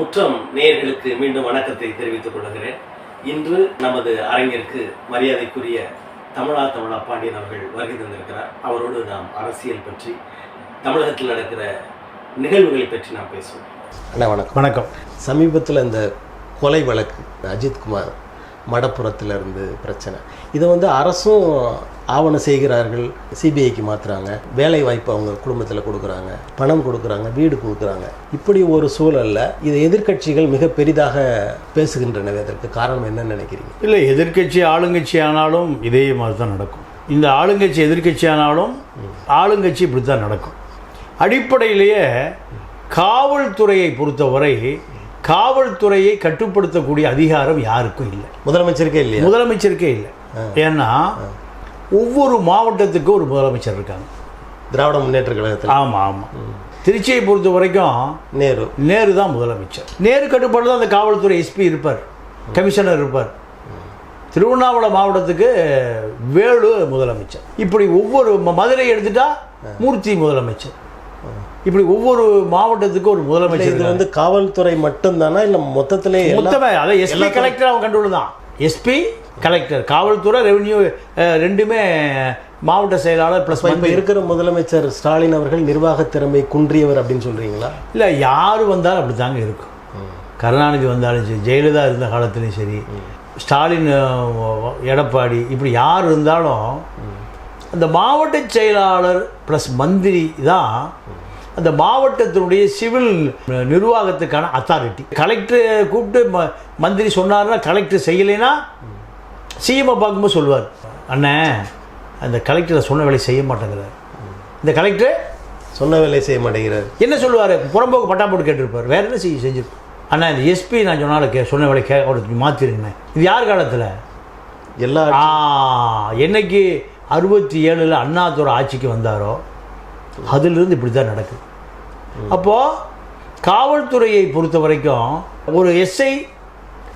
முற்றம் நேயர்களுக்கு மீண்டும் வணக்கத்தை தெரிவித்துக் கொள்கிறேன். இன்று நமது அரங்கிற்கு மரியாதைக்குரிய தமிழா தமிழா பாண்டியன் அவர்கள் வருகை தந்திருக்கிறார். அவரோடு நாம் அரசியல் பற்றி தமிழகத்தில் நடக்கிற நிகழ்வுகளை பற்றி நாம் பேசுவோம். அண்ணா வணக்கம். வணக்கம். சமீபத்தில் இந்த கொலை வழக்கு அஜித்குமார் மடப்புறத்துல இருந்து பிரச்சனை. இதை வந்து அரசும் ஆவணம் செய்கிறார்கள் சிபிஐக்கு மாற்றுறாங்க வேலை வாய்ப்பு அவங்க குடும்பத்தில் கொடுக்குறாங்க பணம் கொடுக்குறாங்க வீடு கொடுக்குறாங்க. இப்படி ஒரு சூழல்ல இதை எதிர்க்கட்சிகள் மிக பெரிதாக பேசுகின்றனவே அதற்கு காரணம் என்னன்னு நினைக்கிறீங்க? இல்லை எதிர்க்கட்சி ஆளுங்கட்சி ஆனாலும் இதே மாதிரி தான் நடக்கும். இந்த ஆளுங்கட்சி எதிர்க்கட்சி ஆனாலும் ஆளுங்கட்சி இப்படி தான் நடக்கும். அடிப்படையிலேயே காவல்துறையை பொறுத்தவரை காவல்துறையை கட்டுப்படுத்தக்கூடிய அதிகாரம் யாருக்கும் இல்லை. முதலமைச்சருக்கே இல்லையா? முதலமைச்சருக்கே இல்லை. ஏன்னா ஒவ்வொரு மாவட்டத்துக்கும் ஒரு முதலமைச்சர் இருக்காங்க. திராவிட முன்னேற்ற கழகத்தில். ஆமாம் ஆமாம் திருச்சியை பொறுத்த வரைக்கும் நேரு. நேரு தான் முதலமைச்சர். நேரு கட்டுப்பாடு தான் அந்த காவல்துறை எஸ்பி இருப்பார் கமிஷனர் இருப்பார். திருவண்ணாமலை மாவட்டத்துக்கு வேலு முதலமைச்சர். இப்படி ஒவ்வொரு மதுரை எடுத்துட்டா மூர்த்தி முதலமைச்சர். இப்படி ஒவ்வொரு மாவட்டத்துக்கும் ஒரு முதலமைச்சர் இது. வந்து காவல்துறை மட்டும்தானே? இல்லை மொத்தத்திலே மொத்தமே அதை எஸ்பி கலெக்டர் அவன் கண்ட்ரோல் தான். எஸ்பி கலெக்டர் காவல்துறை ரெவென்யூ ரெண்டுமே மாவட்ட செயலாளர் ப்ளஸ் இப்ப இருக்கிற முதலமைச்சர் ஸ்டாலின் அவர்கள் நிர்வாக திறமை குன்றியவர் அப்படின்னு சொல்றீங்களா? இல்லை யார் வந்தாலும் அப்படி தாங்க இருக்கும் கருணாநிதி வந்தாலும் சரி ஜெயலலிதா இருந்த காலத்துலேயும் சரி ஸ்டாலின் எடப்பாடி இப்படி யார் இருந்தாலும் அந்த மாவட்ட செயலாளர் ப்ளஸ் மந்திரி தான் அந்த மாவட்டத்தினுடைய சிவில் நிர்வாகத்துக்கான அத்தாரிட்டி கலெக்டர் கூப்பிட்டு மந்திரி சொன்னார்னா கலெக்டர் செய்யலைன்னா சிஎம்ஐ பார்க்கும்போது சொல்லுவார். அண்ணே அந்த கலெக்டரை சொன்ன வேலையை செய்ய மாட்டேங்கிறார். இந்த கலெக்டர் சொன்ன வேலை செய்ய மாட்டேங்கிறார். என்ன சொல்லுவார்? புறம்போக்கு பட்டா போட்டு கேட்டிருப்பார். வேற என்ன செய்ய செஞ்சிருப்பார் அண்ணா இந்த எஸ்பி நான் சொன்னாலும் கே சொன்ன வேலை கே அவருக்கு மாற்றிருங்கண்ணே இது யார் காலத்தில்? எல்லா என்னைக்கு அறுபத்தி ஏழில் அண்ணாதுரை ஆட்சிக்கு வந்தாரோ அதிலிருந்து இப்படி தான் நடக்குது. அப்போது காவல்துறையை பொறுத்த வரைக்கும் ஒரு எஸ்ஐ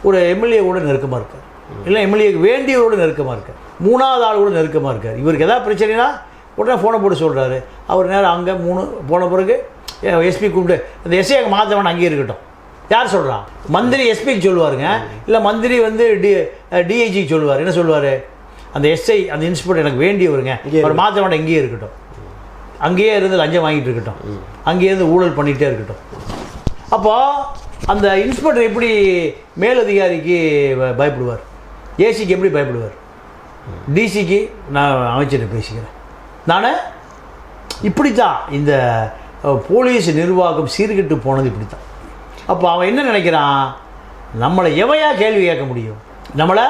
ஒரு எம்எல்ஏவோட நெருக்கமாக இருக்கார். இல்லை எம்எல்ஏக்கு வேண்டியவரோட நெருக்கமாக இருக்கார். மூணாவது ஆள் கூட நெருக்கமாக இருக்கார். இவருக்கு எதாவது பிரச்சனைனா உடனே ஃபோனை போட்டு சொல்கிறாரு அவர் நேரம் அங்கே மூணு போன பிறகு எஸ்பி கூப்பிட்டு அந்த எஸ்ஐ அங்கே மாற்றவன் அங்கேயே இருக்கட்டும். யார் சொல்கிறா மந்திரி எஸ்பிக்கு சொல்லுவாருங்க. இல்லை மந்திரி வந்து டி டிஐஜிக்கு சொல்லுவார். என்ன சொல்லுவார்? அந்த எஸ்ஐ அந்த இன்ஸ்பெக்டர் எனக்கு வேண்டியவருங்க. அவர் மாற்ற வேண்டாம் இங்கேயே இருக்கட்டும். அங்கேயே இருந்து லஞ்சம் வாங்கிட்டு இருக்கட்டும். அங்கேயே இருந்து ஊழல் பண்ணிகிட்டே இருக்கட்டும். அப்போ அந்த இன்ஸ்பெக்டர் எப்படி மேலதிகாரிக்கு பயப்படுவார்? ஏசிக்கு எப்படி பயப்படுவார்? டிசிக்கு நான் அமைச்சர்கிட்ட பேசிக்கிறேன். நான் இப்படி தான் இந்த போலீஸ் நிர்வாகம் சீர்கெட்டு போனது இப்படி தான் அப்போ அவன் என்ன நினைக்கிறான்? நம்மளை எவையா கேள்வி கேட்க முடியும்? நம்மளை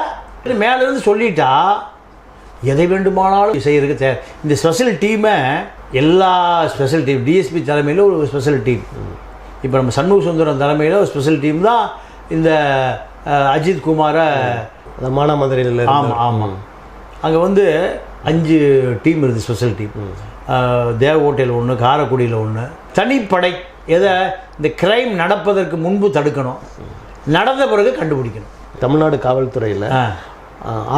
மேலேருந்து சொல்லிட்டா எதை வேண்டுமானாலும் செய்யறதுக்கு தே இந்த ஸ்பெஷல் டீமை எல்லா ஸ்பெஷல் டீம் டிஎஸ்பி தலைமையில் ஒரு ஸ்பெஷல் டீம் இப்போ நம்ம சண்முக சுந்தரம் தலைமையில் ஒரு ஸ்பெஷல் டீம் தான் இந்த அஜித் குமாரை அந்த மானாமதுரையில் ஆமாம் ஆமாம் அங்கே வந்து அஞ்சு டீம் இருக்குது ஸ்பெஷல் டீம் தேவ ஹோட்டல் ஒன்று காரைக்குடியில் ஒன்று தனிப்படை எதை இந்த கிரைம் நடப்பதற்கு முன்பு தடுக்கணும். நடந்த பிறகு கண்டுபிடிக்கணும். தமிழ்நாடு காவல்துறையில்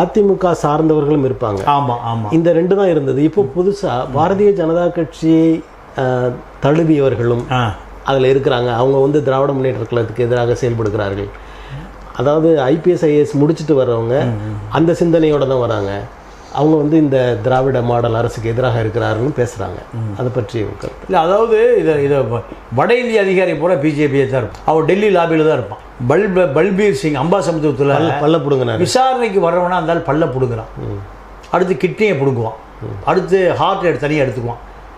அதிமுக சார்ந்தவர்களும் இருப்பாங்க. ஆமாம் ஆமாம் இந்த ரெண்டு தான் இருந்தது. இப்போ புதுசா பாரதிய ஜனதா கட்சியை தழுவியவர்களும் அதில் இருக்கிறாங்க. அவங்க வந்து திராவிட முன்னேற்ற கழகத்துக்கு எதிராக செயல்படுகிறார்கள். அதாவது ஐபிஎஸ் ஐஏஎஸ் முடிச்சுட்டு வர்றவங்க அந்த சிந்தனையோட தான் வராங்க. அவங்க வந்து இந்த திராவிட மாடல் அரசுக்கு எதிராக இருக்கிறாருன்னு பேசுகிறாங்க அதை பற்றி கருத்து. இல்லை அதாவது இதை இதை வட இந்திய அதிகாரி பூரா பிஜேபியே தான் இருப்பான். அவன் டெல்லி லாபியில் தான் இருப்பான். பல் பல்பீர் சிங் அம்பாசமுத்திரத்தில் பல்ல- பிடுங்கினாரு. விசாரணைக்கு வர்றவனா இருந்தாலும் பல்ல பிடுங்குறான். அடுத்து கிட்னியை பிடுங்குவான். அடுத்து ஹார்ட் எடுத்து தனியாக எடுத்துக்குவான்.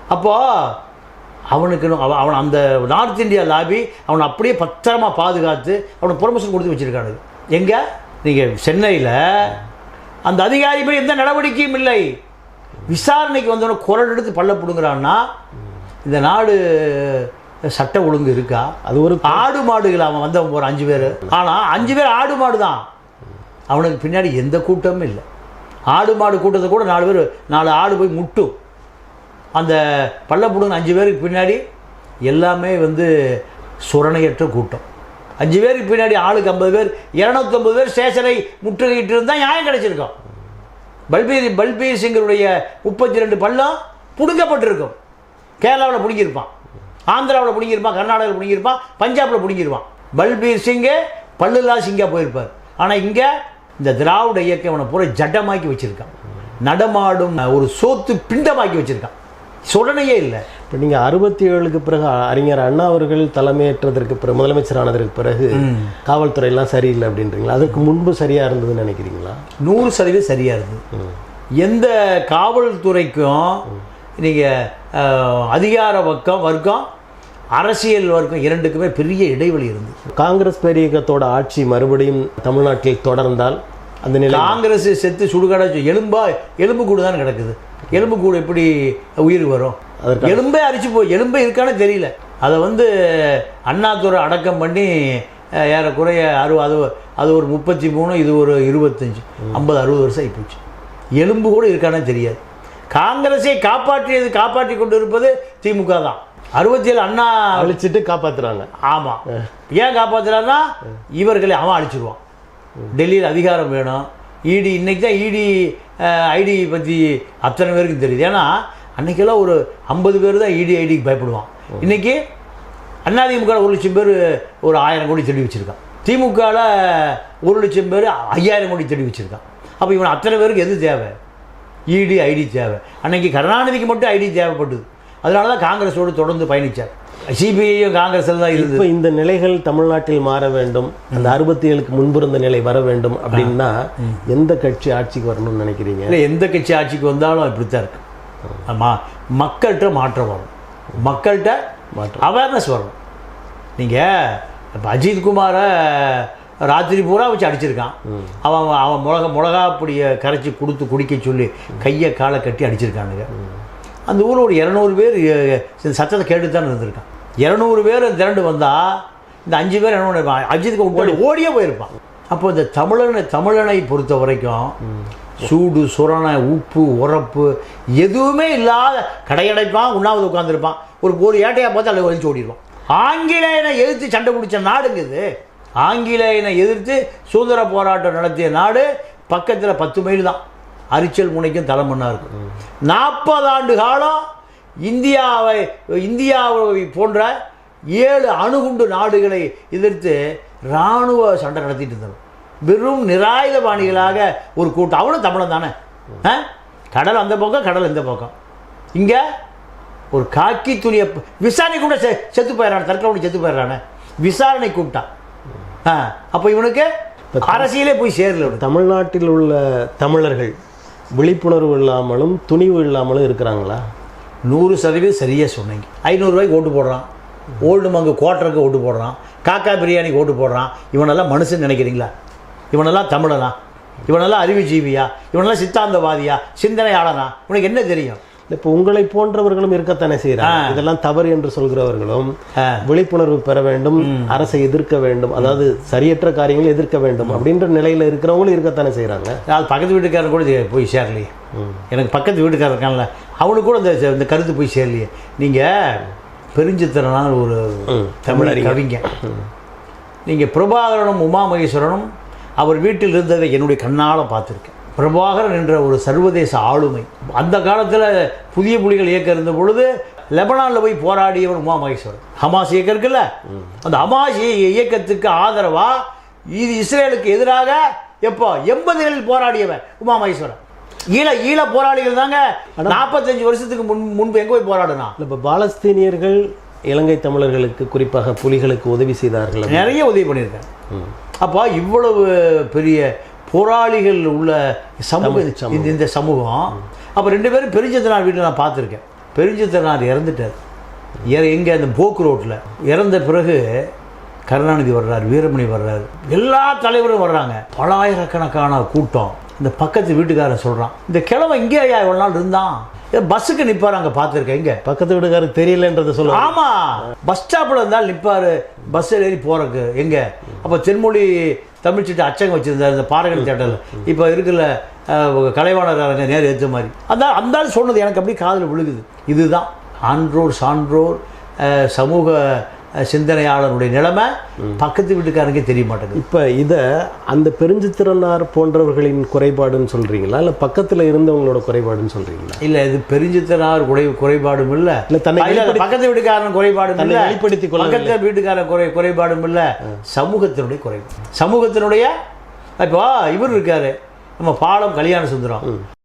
அப்போ அவனுக்கு அவன் அவன் அந்த நார்த் இந்தியா லாபி அவனை அப்படியே பத்திரமா பாதுகாத்து அவனுக்கு ப்ரொமோஷன் கொடுத்து வச்சிருக்கானுங்க. எங்கே? நீங்கள் சென்னையில் அந்த அதிகாரி மேல் எந்த நடவடிக்கையும் இல்லை. விசாரணைக்கு வந்தவன குரல் எடுத்து பல்ல பிடுங்குறான்னா இந்த நாடு சட்ட ஒழுங்கு இருக்கா? அது ஒரு ஆடு மாடுகள் அவன் வந்தவன் போகிறான் அஞ்சு பேர். ஆனால் அஞ்சு பேர் ஆடு மாடு தான். அவனுக்கு பின்னாடி எந்த கூட்டமும் இல்லை. ஆடு மாடு கூட்டத்தை கூட நாலு பேர் நாலு ஆடு போய் முட்டும். அந்த பள்ளப்புடுங்க அஞ்சு பேருக்கு பின்னாடி எல்லாமே வந்து சுரணையற்ற கூட்டம். அஞ்சு பேருக்கு பின்னாடி ஆளுக்கு ஐம்பது பேர் இரநூத்தம்பது பேர் ஸ்டேஷனை முற்றுகையிட்டு இருந்தால் நியாயம் கிடைச்சிருக்கோம். பல்பீர் பல்பீர் சிங்கருடைய முப்பத்தி ரெண்டு பள்ளம் பிடுங்கப்பட்டிருக்கும். கேரளாவில் பிடிங்கியிருப்பான் ஆந்திராவில் பிடிங்கியிருப்பான் கர்நாடகாவில் பிடிங்கியிருப்பான் பஞ்சாபில் பிடிங்கிருப்பான் பல்பீர் சிங்கு பல்லுலா சிங்கா போயிருப்பார். ஆனால் இங்கே இந்த திராவிட இயக்கம் அவனை பூரா ஜட்டமாக்கி வச்சுருக்கான். நடமாடும் ஒரு சோத்து பிண்டமாக்கி வச்சுருக்கான். சொடனையே இல்லை. இப்போ நீங்கள் அறுபத்தி ஏழுக்கு பிறகு அறிஞர் அண்ணா அவர்கள் தலைமையேற்றதற்கு பிறகு முதலமைச்சர் ஆனதற்கு பிறகு காவல்துறை எல்லாம் சரியில்லை அப்படின்றீங்களா? அதுக்கு முன்பு சரியா இருந்ததுன்னு நினைக்கிறீங்களா? நூறு சதவீதம் சரியா இருந்தது. எந்த காவல்துறைக்கும் நீங்கள் அதிகார வர்க்கம் வர்க்கம் அரசியல் வர்க்கம் இரண்டுக்குமே பெரிய இடைவெளி இருந்தது. காங்கிரஸ் பேரியக்கத்தோட ஆட்சி மறுபடியும் தமிழ்நாட்டில் தொடர்ந்தால் அந்த நிலை காங்கிரஸ் செத்து சுடுகாட எலும்பா எலும்பு கூடு தான் கிடக்குது. எலும்பு கூடு எப்படி உயிர் வரும்? எலும்பே அரிச்சு போய் எலும்பே இருக்கானே தெரியல. அதை வந்து அண்ணாதுரை அடக்கம் பண்ணி ஏறக்குறைய அறு அது அது ஒரு முப்பத்தி மூணு இது ஒரு இருபத்தஞ்சு ஐம்பது அறுபது வருஷம் ஆகிப்போச்சு எலும்பு கூட இருக்கானே தெரியாது. காங்கிரஸை காப்பாற்றியது காப்பாற்றி கொண்டு இருப்பது திமுக தான். அறுபத்தி ஏழு அண்ணா அழிச்சிட்டு காப்பாத்துறாங்க. ஆமாம் ஏன் காப்பாற்றுறாருன்னா இவர்களை அவன் அழிச்சிருவான். டெல்லியில் அதிகாரம் வேணும். இடி இன்னைக்கு தான் இடி ஐடி பற்றி அத்தனை பேருக்கு தெரியுது. ஏன்னா அன்னைக்கெல்லாம் ஒரு ஐம்பது பேர் தான் இடி ஐடிக்கு பயப்படுவான். இன்னைக்கு அதிமுக ஒரு லட்சம் பேர் ஒரு ஆயிரம் கோடி தேடி வச்சிருக்கான். திமுகவில் ஒரு லட்சம் பேர் ஐயாயிரம் கோடி தேடி வச்சிருக்கான். அப்போ இவன் அத்தனை பேருக்கு எது தேவை? இடி ஐடி தேவை. அன்னைக்கு கருணாநிதிக்கு மட்டும் ஐடி தேவைப்பட்டது. அதனால தான் காங்கிரஸோடு தொடர்ந்து பயணித்தார் சிபிஐயும் காங்கிரஸில் தான் இருந்தது. இப்போ இந்த நிலைகள் தமிழ்நாட்டில் மாற வேண்டும் அந்த அறுபத்தி ஏழுக்கு முன்பு இருந்த நிலை வர வேண்டும் அப்படின்னா எந்த கட்சி ஆட்சிக்கு வரணும்னு நினைக்கிறீங்க? இல்லை எந்த கட்சி ஆட்சிக்கு வந்தாலும் இப்படித்தான் இருக்கு. ஆமாம் மக்கள்கிட்ட மாற்றம் வரும் மக்கள்கிட்ட மாற்றம். அவேர்னஸ் வரும் நீங்கள் இப்போ அஜித் குமாரை ராத்திரி பூரா வச்சு அடிச்சிருக்கான். அவன் அவன் மிளகா மிளகா பொடியை கரைச்சி கொடுத்து குடிக்க சொல்லி கையை காலை கட்டி அடிச்சிருக்கானுங்க. அந்த ஊரில் ஒரு இரநூறு பேர் சத்தத்தை கேட்டு தான் இருந்திருக்கான். இரநூறு பேர் திரண்டு வந்தால் இந்த அஞ்சு பேர் என்ன அஜித்துக்கு ஓடி. ஓடியே போயிருப்பான். அப்போ இந்த தமிழனை தமிழனை பொறுத்த வரைக்கும் சூடு சுரணை உப்பு உரப்பு எதுவுமே இல்லாத கடையடைப்பான் உண்ணாவது உட்காந்துருப்பான் ஒரு ஒரு ஏட்டையாக பார்த்து அதில் ஒழிச்சு ஓடிடுவான். ஆங்கிலேயனை எதிர்த்து சண்டை பிடிச்ச நாடுங்க இது. ஆங்கிலேயனை எதிர்த்து சுதந்திர போராட்டம் நடத்திய நாடு பக்கத்தில் பத்து மைல் தான். அரிச்சல் முனைக்கும் தலைமண்ணாக இருக்கும். நாற்பது ஆண்டு காலம் இந்தியாவை இந்தியாவை போன்ற ஏழு அணுகுண்டு நாடுகளை எதிர்த்து இராணுவ சண்டை நடத்திட்டு இருந்தாங்க வெறும் நிராயுதபாணிகளாக ஒரு கூட்டம். அவனும் தமிழன் தானே? கடல் அந்த பக்கம் கடல் இந்த பக்கம். இங்கே ஒரு காக்கி துணியை விசாரணை கூட செ செத்து போயிடறான். தற்கொலை செத்து போயிடறானே. விசாரணை கூப்பிட்டான் ஆ? அப்போ இவனுக்கு அரசியலே போய் சேரல. தமிழ்நாட்டில் உள்ள தமிழர்கள் விழிப்புணர்வு இல்லாமலும் துணிவு இல்லாமலும் இருக்கிறாங்களா? நூறு சதவீதம் சரியாக சொன்னீங்க. ஐநூறுரூவாய்க்கு ஓட்டு போடுறான். ஓல்டு மங்கு குவார்ட்டருக்கு ஓட்டு போடுறான். காக்கா பிரியாணிக்கு ஓட்டு போடுறான். இவனெல்லாம் மனுஷன் நினைக்கிறீங்களா? இவனெல்லாம் தமிழனா? இவனெல்லாம் அறிவுஜீவியா? இவனெல்லாம் சித்தாந்தவாதியா? சிந்தனையாளனா? உனக்கு என்ன தெரியும்? இப்போ உங்களை போன்றவர்களும் இருக்கத்தானே செய்யறாங்க இதெல்லாம் தவறு என்று சொல்கிறவர்களும். விழிப்புணர்வு பெற வேண்டும் அரசை எதிர்க்க வேண்டும் அதாவது சரியற்ற காரியங்களை எதிர்க்க வேண்டும் அப்படின்ற நிலையில இருக்கிறவங்களும் இருக்கத்தானே செய்யறாங்க அது பக்கத்து வீட்டுக்காரன் கூட போய் சேரலையே. எனக்கு பக்கத்து வீட்டுக்காரன் இருக்கான்ல அவனுக்கு கூட இந்த இந்த கருத்து போய் சேரலையே. நீங்கள் பெருஞ்சித்திரனான ஒரு தமிழ் கவிஞர். நீங்கள் பிரபாகரனும் உமா மகேஸ்வரனும் அவர் வீட்டில் இருந்ததை என்னுடைய கண்ணால் பார்த்துருக்கேன். பிரபாகரன் என்ற ஒரு சர்வதேச ஆளுமை. அந்த காலத்தில் புதிய புலிகள் இயக்கம் இருந்த பொழுது லெபனானில் போய் போராடியவர் உமா மகேஸ்வரன். ஹமாஸ் இயக்கம் இருக்குல்ல? அந்த ஹமாஸ் இய- இயக்கத்துக்கு ஆதரவா இது இஸ்ரேலுக்கு எதிராக எப்போ? எண்பதுகளில் போராடியவன் உமா மகேஸ்வரன். ஈழ ஈழ போராளிகள் தாங்க. நாற்பத்தஞ்சு வருஷத்துக்கு முன் முன்பு எங்கே போய் போராடுனா? இப்போ பாலஸ்தீனியர்கள் இலங்கை தமிழர்களுக்கு குறிப்பாக புலிகளுக்கு உதவி செய்தார்கள். நிறைய உதவி பண்ணியிருக்காங்க. அப்போ இவ்வளவு பெரிய போராளிகள் உள்ள சமூகம் சமூகம். இந்த இந்த சமூகம். அப்போ ரெண்டு பேரும் பெருஞ்சித்தனார் வீட்டில் நான் பார்த்துருக்கேன். பெருஞ்சித்தனார் இறந்துட்டார். இற எங்கே அந்த போக்கு ரோட்டில். இறந்த பிறகு கருணாநிதி வர்றார் வீரமணி வர்றார். எல்லா தலைவரும் வர்றாங்க. பலாயிரக்கணக்கான கூட்டம். இந்த பக்கத்து வீட்டுக்காரன் சொல்கிறான் இந்த கிழமை இங்கே ஐயா இவ்வளோ நாள் இருந்தான். பஸ்ஸுக்கு நிற்பார் அங்கே பார்த்துருக்கேன். இங்கே பக்கத்து வீட்டுக்காரருக்கு தெரியலன்றதை சொல்ல ஆமா. பஸ் ஸ்டாப்ல இருந்தால் நிற்பாரு பஸ்ஸில் ஏறி போறதுக்கு. எங்க? அப்போ தென்மொழி தமிழ்ச்சிட்டு அச்சகம் வச்சிருந்தார் இந்த பாரகன் தேட்டரில். இப்போ இருக்குல்ல கலைவாணர் நேர் ஏற்ற மாதிரி. அந்த அந்த சொன்னது எனக்கு அப்படியே காதில் விழுகுது. இதுதான் ஆன்றோர் சான்றோர் சமூக சிந்தனையாளருடைய நிலைமை பக்கத்து வீட்டுக்காரனுக்கே தெரிய மாட்டேங்குது. இப்போ இதை அந்த பெருஞ்சித்திரனார் போன்றவர்களின் குறைபாடுன்னு சொல்றீங்களா? இல்லை பக்கத்தில் இருந்தவங்களோட குறைபாடுன்னு சொல்றீங்களா? இல்ல இது பெருஞ்சித்தனார் குறை குறைபாடும் இல்ல. இல்ல, தன்னை வெளிப்படுத்தி- பக்கத்து வீட்டுக்காரன் குறைபாடும் இல்ல. வெளிப்படுத்திக் கொள்ளவில்லை. பக்கத்து வீட்டுக்காரன் குறை குறைபாடும் இல்ல. சமூகத்தினுடைய குறைபாடு. சமூகத்தினுடைய இப்போ இவர் இருக்காரு. நம்ம பாலம் கல்யாண சுந்தரம்.